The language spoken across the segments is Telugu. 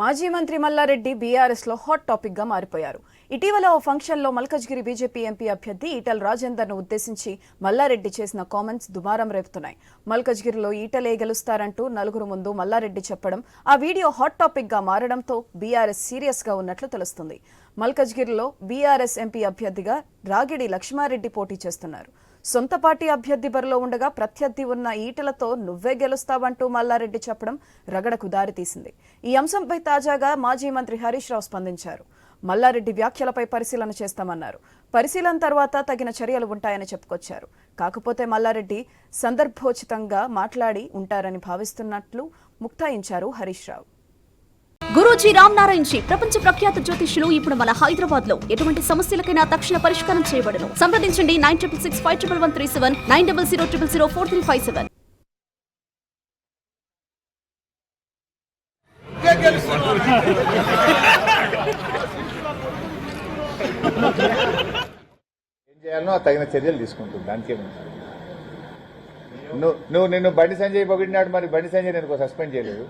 మాజీ మంత్రి మల్లారెడ్డి బీఆర్ఎస్లో హాట్ టాపిక్గా మారిపోయారు. ఇటీవల ఓ ఫంక్షన్లో మల్కజ్గిరి బీజేపీ ఎంపీ అభ్యర్థి ఈటల రాజేందర్ను ఉద్దేశించి మల్లారెడ్డి చేసిన కామెంట్స్ దుమారం రేపుతున్నాయి. మల్కజ్గిరిలో ఈటలే గెలుస్తారంటూ నలుగురు ముందు మల్లారెడ్డి చెప్పడం ఆ వీడియో హాట్ టాపిక్గా మారడంతో బీఆర్ఎస్ సీరియస్గా ఉన్నట్లు తెలుస్తుంది. మల్కజ్గిరిలో బీఆర్ఎస్ ఎంపీ అభ్యర్థిగా రాగిడి లక్ష్మారెడ్డి పోటీ చేస్తున్నారు. సొంత పార్టీ అభ్యర్థి బరిలో ఉండగా ప్రత్యర్థి ఉన్న ఈటలతో నువ్వే గెలుస్తావంటూ మల్లారెడ్డి చెప్పడం రగడకు దారితీసింది. ఈ అంశంపై తాజాగా మాజీ మంత్రి హరీష్ రావు స్పందించారు. మల్లారెడ్డి వ్యాఖ్యలపై పరిశీలన చేస్తామన్నారు. పరిశీలన తర్వాత తగిన చర్యలు ఉంటాయని చెప్పుకొచ్చారు. కాకపోతే మల్లారెడ్డి సందర్భోచితంగా మాట్లాడి ఉంటారని భావిస్తున్నట్లు ముక్తాయించారు హరీష్ రావు. గురూజీ రామ్ నారాయణ్ జీ ప్రపంచ ప్రఖ్యాత జ్యోతిష్యులు ఇప్పుడు మన హైదరాబాద్లో ఎటువంటి సమస్యలకైనా తక్షణ పరిష్కారం చేయబడను. సంప్రదించండి nine triple six five triple one three seven nine double zero triple zero four three five seven. ఏం తగిన చర్యలు తీసుకుంటుంది. దానికేముంది నువ్వు నువ్వు నిన్ను బండి సంజయ్ పొగిడినాడు మరి బండి సంజయ్ నేను సస్పెండ్ చేయలేదు.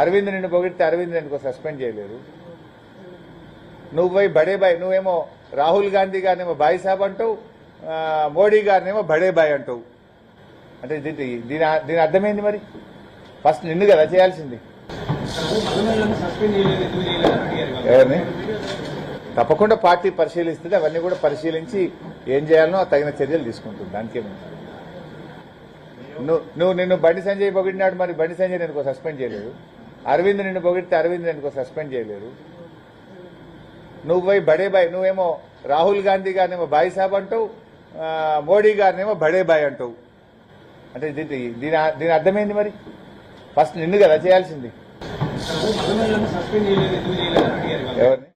అరవింద్ నిన్ను పొగిడితే అరవింద్ నేను సస్పెండ్ చేయలేదు. నువ్వు పోయి బడే బాయ్ నువ్వేమో రాహుల్ గాంధీ గారినేమో బాయ్ సాబ్ అంటావు మోడీ గారినేమో బడే బాయ్ అంటావు. అంటే దీని దీని అర్థమైంది మరి? ఫస్ట్ నిన్ను కదా చేయాల్సింది. ఎవరిని? తప్పకుండా పార్టీ పరిశీలిస్తుంది అవన్నీ కూడా పరిశీలించి ఏం చేయాలనో ఆ తగిన చర్యలు తీసుకుంటుంది దానికే నువ్వు నువ్వు నిన్ను బండి సంజయ్ పొగిడినాడు మరి బండి సంజయ్ నేను సస్పెండ్ చేయలేదు? అరవింద్ నిన్ను పొగిడితే అరవింద్ నేను సస్పెండ్ చేయలేదు? నువ్వు పోయి బడే బాయ్ నువ్వేమో రాహుల్ గాంధీ గారినేమో బాయ్ సాబ్ అంటావు మోడీ గారినేమో బడే బాయ్ అంటావు. అంటే దీని దీని దీని అర్థమైంది మరి? ఫస్ట్ నిన్ను కదా చేయాల్సింది. ఎవరిని?